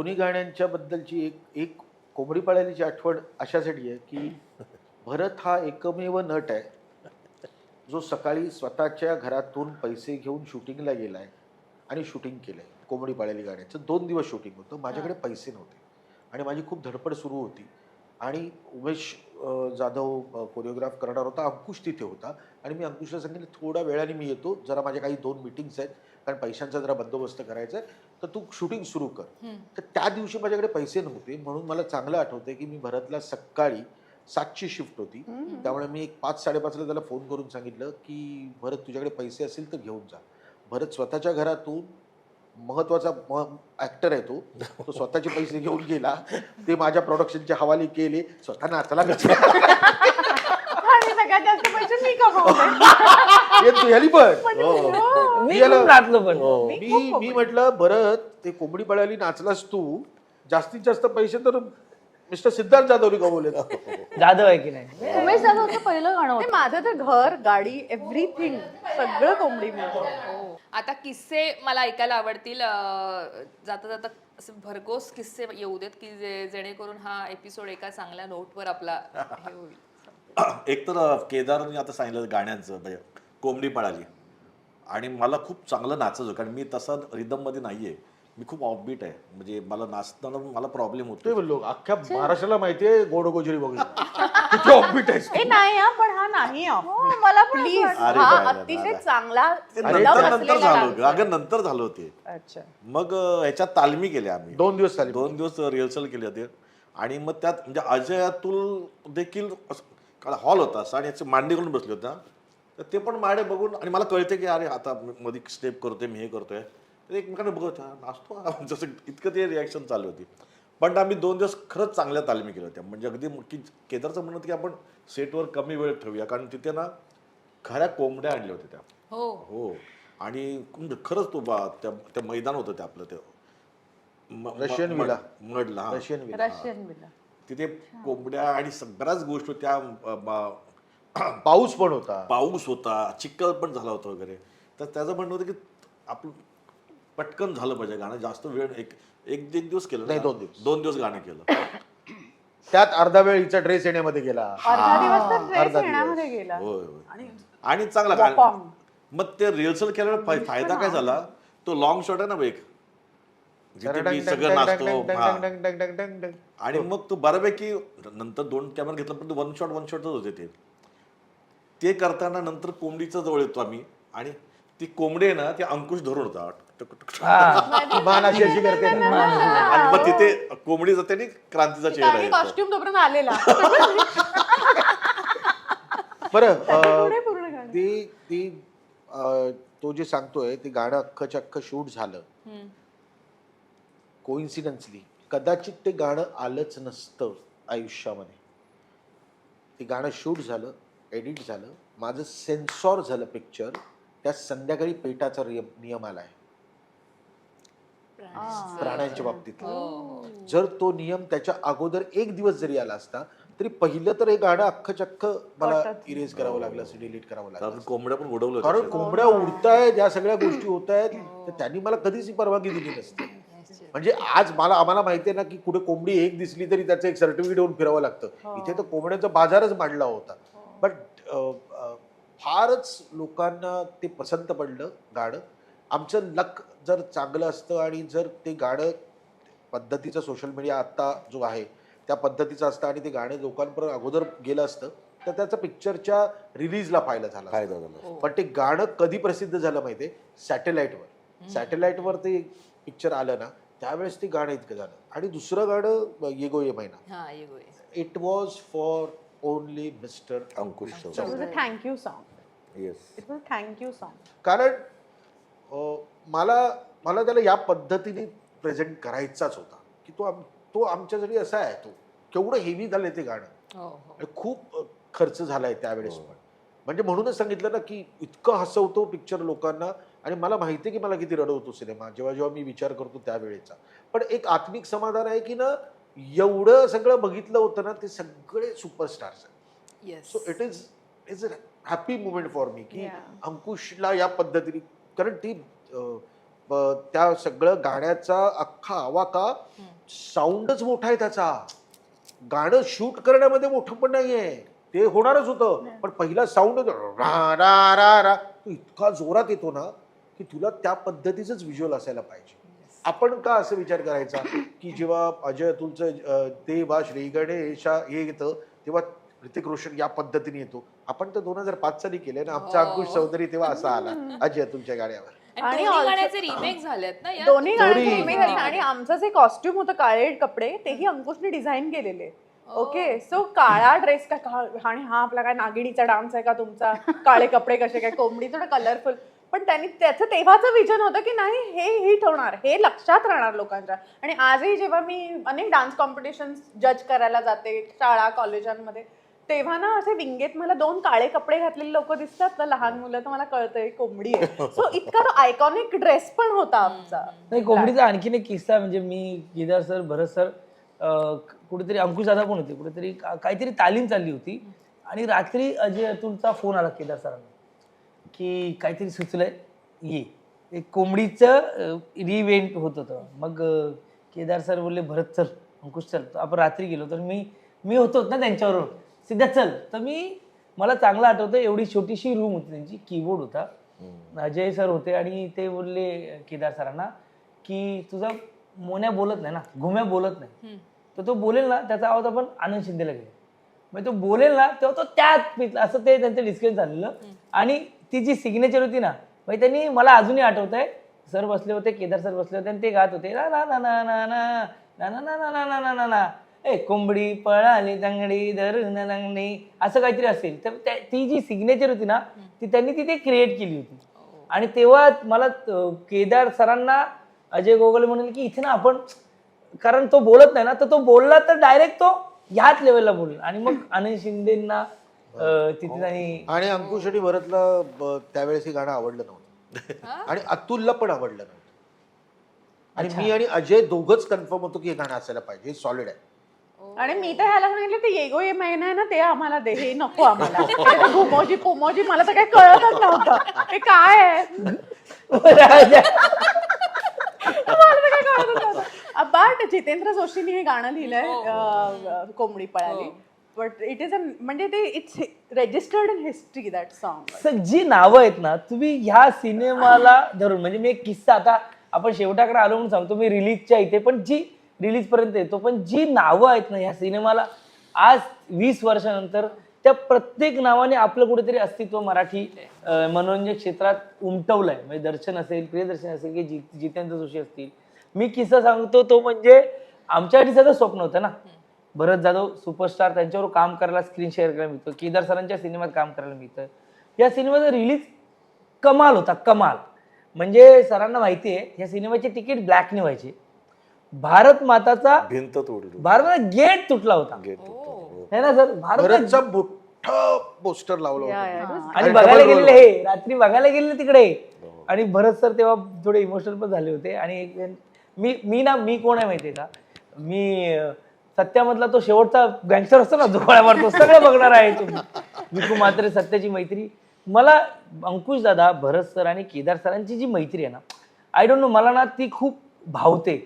दोन्ही गाण्यांच्या बद्दलची एक एक कोंबडी पाळल्याची आठवण अशासाठी आहे की भरत हा एकमेव नट आहे. जो सकाळी स्वतःच्या घरातून पैसे घेऊन शूटिंगला गेलाय आणि शूटिंग केलंय कोंबडी पाळलेली गाण्याचं. दोन दिवस शूटिंग होतं. माझ्याकडे पैसे नव्हते. आणि माझी खूप धडपड सुरू होती. आणि उमेश जाधव कोरिओग्राफ करणार होता. अंकुश तिथे होता. आणि मी अंकुशला सांगितलं थोड्या वेळाने मी येतो. जरा माझ्या काही दोन मिटिंग्स आहेत. कारण पैशांचा जरा बंदोबस्त करायचा आहे. तर तू शूटिंग सुरू कर. तर त्या दिवशी माझ्याकडे पैसे नव्हते म्हणून मला चांगलं आठवतंय की मी भरतला सकाळी सातची शिफ्ट होती. त्यामुळे मी एक पाच साडेपाचला त्याला फोन करून सांगितलं की भरत तुझ्याकडे पैसे असेल तर घेऊन जा. भरत स्वतःच्या घरातून महत्त्वाचा ऍक्टर आहे तो. तो स्वतःचे पैसे घेऊन गेला. ते माझ्या प्रोडक्शनचे हवाले केले. स्वतः नाचला सगळ्यात जास्त पैसे मी कमवले ये तू ह्याली पण हो. मी याला- खूप नाचलो पण. मी मी खूप मी म्हटलं भरत ते कोंबडी पळाली नाचलास तू. जास्तीत जास्त पैसे तर मिस्टर सिद्धार्थ जाधवने कमवले जाधव आहे की नाही? उमेश जाधवचं पहिलं गाणं ते होतं माझं तर घर गाडी एव्हरीथिंग सगळं कोंबडी मिळतं आता किस्से मला ऐकायला आवडतील. अं, जाता जाता असे भरघोस किस्से येऊ देत की जे जेणेकरून हा एपिसोड एका चांगल्या नोटवर आपला हे होईल. एक तर केदारने आता सांगितलं गाण्यांचं म्हणजे कोंबडी पळाली. आणि मला खूप चांगलं नाचायचं कारण मी तसा रिदममध्ये नाही आहे मी खूप ऑफबीट आहे. म्हणजे मला नाचताना मला प्रॉब्लेम ते होतो बोललो अख्ख्या महाराष्ट्राला माहितीये गोड गोजरी बघून किती ऑफबीट आहेस ए नाही हा पण हा नाही हो, मला पण प्लीज असं अरे हा बाबा, अतिशय. चांगला ते अरे, नंतर दम नंतर असलेला झालं. अगं नंतर झालं होते अच्छा. मग अं, ह्याच्यात तालमी केल्या आम्ही. दोन दिवस झाले दोन दिवस रिहर्सल केली होती. आणि मग त्यात म्हणजे अजय अतुल देखील हॉल होता असं आणि याचे मांडी करून बसले होता. तर ते पण माडे बघून आणि मला कळते की अरे आता मध्ये स्टेप करतोय मी हे करतोय. तर एकमेकांना बघत नाचतो. जसं इतकं ते रिॲक्शन चालू होती. पण आम्ही दोन दिवस खरंच चांगल्या तालमी केल्या होत्या. म्हणजे अगदी की केदारचं म्हणत की आपण सेटवर कमी वेळ ठेवूया. कारण तिथे ना खऱ्या कोंबड्या आणल्या होत्या त्या. हो. हो. आणि म्हणजे खरंच तो बा त्या त्या मैदान होतं ते आपलं ते Russian villa. Mandla. Russian villa. Russian villa तिथे कोंबड्या आणि सगळ्याच गोष्टी त्या पाऊस पण होता. पाऊस होता चिखल पण झाला होता वगैरे. तर त्याचं म्हणणं होतं की आपण पटकन झालं पाहिजे गाणं. जास्त वेळ एक एक एक दिवस केलं. नाही, दोन दिवस. दोन दिवस गाणं केलं. त्यात अर्धा वेळ हिचा ड्रेस येण्यामध्ये गेला. अर्धा दिवस तर अर्धा ड्रेस दिवस. येण्यामध्ये गेला. होय होय. आणि चांगला गाणं. मग ते रिहर्सल केल्यावर फाय- फायदा काय झाला? तो लॉंग शॉट आहे ना एक? जिथे मी सगळं नाचतो हा. आणि मग तू बऱ्यापैकी नंतर दोन कॅमेरा घेतला पण वन शॉट वन शॉटच होते ते ते करताना नंतर कोंबडीच्या जवळ येतो आम्ही आणि ती कोंबडी आहे ना ती अंकुश धरून होता टक- टक- टक. मान अशी अशी करते ना. आणि मग तिथे कोंबडी जाते आणि क्रांतीचा चेहरा येतो कॉस्ट्युम तोपर्यंत आलेला बरं अं, पुढे पूर्ण गाणं. ती ती अं, तो जे सांगतोय ते गाणं अख्खच्या अख्खं शूट झालं हम्म. कोइन्सिडन्सली कदाचित ते गाणं आलंच नसतं आयुष्यामध्ये ते गाणं शूट झालं एडिट झालं माझं सेन्सॉर झालं पिक्चर त्या संध्याकाळी पेटाचा नियम आलाय प्राण्यांच्या बाबतीत हो जर तो नियम त्याच्या अगोदर एक दिवस जरी आला असता तरी पहिलं तर हे गाणं अख्खं चक्क मला. इरेज करावं लागलं असं डिलीट करावं लागलं. कोंबड्या पण उडवलं कारण. कोंबड्या उडतायत या सगळ्या गोष्टी होत आहेत तर त्यांनी मला कधीच परवानगी दिली नसते म्हणजे आज मला आम्हाला माहिती आहे ना की कुठे कोंबडी एक दिसली तरी त्याचं एक सर्टिफिकेट देऊन फिरावं लागतं. इथे तर कोंबड्याचा बाजारच मांडला होता. बट फारच लोकांना ते पसंत पडलं गाणं आमचं लक जर चांगलं असतं आणि जर ते गाणं पद्धतीचं सोशल मीडिया आत्ता जो आहे त्या पद्धतीचं असतं आणि ते गाणं लोकांपर्यंत अगोदर गेलं असतं तर त्याचं पिक्चरच्या रिलीजला फायदा झाला असता. फायदा झाला पण ते गाणं कधी प्रसिद्ध झालं माहितीये? सॅटेलाईटवर सॅटेलाईटवर ते पिक्चर आलं ना त्यावेळेस ते गाणं इतकं झालं. आणि दुसरं गाणं ये गो ये महिना. हा ये गोय it was for only mister Ankush It was a thank you song. Yes It was a thank you song. कारण अं, मला मला त्याला या पद्धतीने प्रेझेंट करायचाच होता. की तो आम तो आमच्यासाठी असा आहे तो केवढं हेवी झालंय ते गाणं. हो हो. आणि खूप अ, खर्च झालाय त्यावेळेस पण. म्हणजे म्हणूनच सांगितलं ना की इतकं हसवतो पिक्चर लोकांना आणि मला माहिती आहे की मला किती रडवतो सिनेमा जेव्हा जेव्हा मी विचार करतो त्यावेळेचा. पण एक आत्मिक समाधान आहे की ना एवढं सगळं बघितलं होतं ना ते सगळे सुपरस्टार्स आहेत. So it is is a happy moment for me की. अंकुशला या पद्धतीने कारण ती त्या सगळं गाण्याचा अख्खा आवाका साऊंडच मोठा आहे त्याचा. गाणं शूट करण्यामध्ये मोठं पण नाहीये ते होणारच होतं. पण पहिला साऊंड रा रा रा रा. तो इतका जोरात येतो ना की तुला त्या पद्धतीचंच व्हिज्युअल असायला पाहिजे. आपण का असं विचार करायचा की जेव्हा अजय अतुलचं अं, देवा श्री गणेशा हे येतं तेव्हा ऋतिक रोशन या पद्धतीने येतो. आपण तर दोन हजार पाच साली केले ना आमचा अंकुश चौधरी तेव्हा असा आला अजय अतुलच्या गाण्यावर. आणि रिमेक झालेत ना या? दोन्ही गाण्याचे आहेत आणि आमचं जे कॉस्ट्युम होतं काळे कपडे तेही अंकुशने डिझाईन केलेले. ओके सो काळा ड्रेस का का- आणि हा आपला काय नागिणीचा डान्स आहे का तुमचा? काळे कपडे कसे काय कोंबडी थोडं कलरफुल पण त्यांनी त्याचं तेव्हाचं विजन होतं की नाही हे हिट होणार हे लक्षात राहणार लोकांच्या. आणि आजही जेव्हा मी अनेक डान्स कॉम्पिटिशन जज करायला जाते शाळा कॉलेजांमध्ये तेव्हा ना असे विंगेत मला दोन काळे कपडे घातलेले लोक दिसतात ना लहान मुलं तर मला कळतंय कोंबडी आहे. सो इतका तो आयकॉनिक ड्रेस पण होता आमचा. नाही कोंबडीचा आणखीन एक किस्सा म्हणजे मी केदार सर भरत सर कुठेतरी अंकुश दादा पण होते कुठेतरी काहीतरी तालीम चालली होती. आणि रात्री अजय अतुलचा फोन आला केदार सरांना. की काहीतरी सुचलंय. ये. एक कोंबडीचं रिइव्हेंट होत होतं. मग केदार सर बोलले भरत चल अंकुश चल. तर आपण रात्री गेलो. तर मी मी होतोच ना त्यांच्याबरोबर. सिद्धा चल. तर मी मला चांगलं आठवतं एवढी छोटीशी रूम होती त्यांची कीबोर्ड होता. अजय सर होते आणि ते बोलले केदार सरांना की तुझा मोन्या बोलत नाही ना घुम्या बोलत नाही. तर तो बोलेल ना त्याचा आवाज आपण आनंद शिंदेला घेऊ. मग तो बोलेल ना तेव्हा तो त्यात असं ते त्यांचं डिस्कशन झालेलं. आणि ती जी सिग्नेचर होती ना मग त्यांनी मला अजूनही आठवत आहे सर बसले होते केदार सर बसले होते आणि ते गात होते ना ना ना ना ना ना ना ना ना ना ना ना ना ना ना ए कोंबडी पळाली दंगडी धरून लंगडी असं काहीतरी असेल तर त्या- ती जी सिग्नेचर होती ना ती त्यांनी तिथे क्रिएट केली होती आणि तेव्हा मला केदार सरांना अजय गोगले म्हणाले की इथे ना आपण कारण तो बोलत नाही ना तर तो बोलला तर डायरेक्ट तो ह्याच लेवलला बोलला आणि मग आनंद शिंदेंना अं, तिथे त्यांनी आणि अंकुश आणि भरतला ब- त्यावेळेस हे गाणं आवडलं नव्हतं. आणि अतुलला पण आवडलं नव्हतं. आणि मी आणि अजय दोघच कन्फर्म होतो की हे गाणं असायला पाहिजे हे सॉलिड आहे. आणि मी तर ह्याला सांगितलं ते येगो ये महिना आहे ना ते आम्हाला दे हे नको आम्हाला. ते घुमोजी पोमोजी मला तर काही कळतच नव्हतं. हे काय आहे? मला तर काही कळतच नव्हतं. बट जितेंद्र जोशीने हे गाणं लिहिलंय अं, कोंबडी पळाली. बट इट इज अ म्हणजे ते it's registered in history that song sir ji नावं आहेत ना तुम्ही ह्या सिनेमाला धरून म्हणजे मी एक किस्सा आता आपण शेवटाकडे आलो म्हणून सांगतो मी रिलीजच्या इथे पण जी रिलीज पर्यंत येतो पण जी नावं आहेत ना ह्या सिनेमाला आज वीस वर्षानंतर त्या प्रत्येक नावाने आपलं कुठेतरी अस्तित्व मराठी मनोरंजन क्षेत्रात उमटवलंय. म्हणजे दर्शन असेल प्रियदर्शन असेल की जी जितेंद्र जोशी असतील. मी किस्सा सांगतो तो म्हणजे आमच्यासाठी सगळं स्वप्न होतं ना. भरत जाधव सुपरस्टार त्यांच्यावर काम करायला स्क्रीन शेअर करायला मिळतं. केदार सरांच्या सिनेमात काम करायला मिळतं. या सिनेमाचा रिलीज कमाल होता कमाल. म्हणजे सरांना माहिती आहे या सिनेमाचे तिकीट ब्लॅकने व्हायचे. भारत माताचा भिंत तोडली भारताचा गेट तुटला होता. गेट तुटलं. है. ना सर? भारत भरतचा मोठं पोस्टर लावलं होतं. आणि बघायला गेलेले हे रात्री बघायला गेलेले तिकडे. आणि भरत सर तेव्हा थोडे इमोशनल पण झाले होते. आणि मी मी ना मी कोण आहे माहितीये का? मी सत्यामधला तो शेवटचा गँगस्टर असतो ना जो गोळ्या मारतो सगळं बघणार आहे तुम्ही विकू मात्रे सत्याची मैत्री. मला अंकुश दादा भरत सर आणि केदार सरांची जी मैत्री आहे ना आय डोंट नो मला ना ती खूप भावते.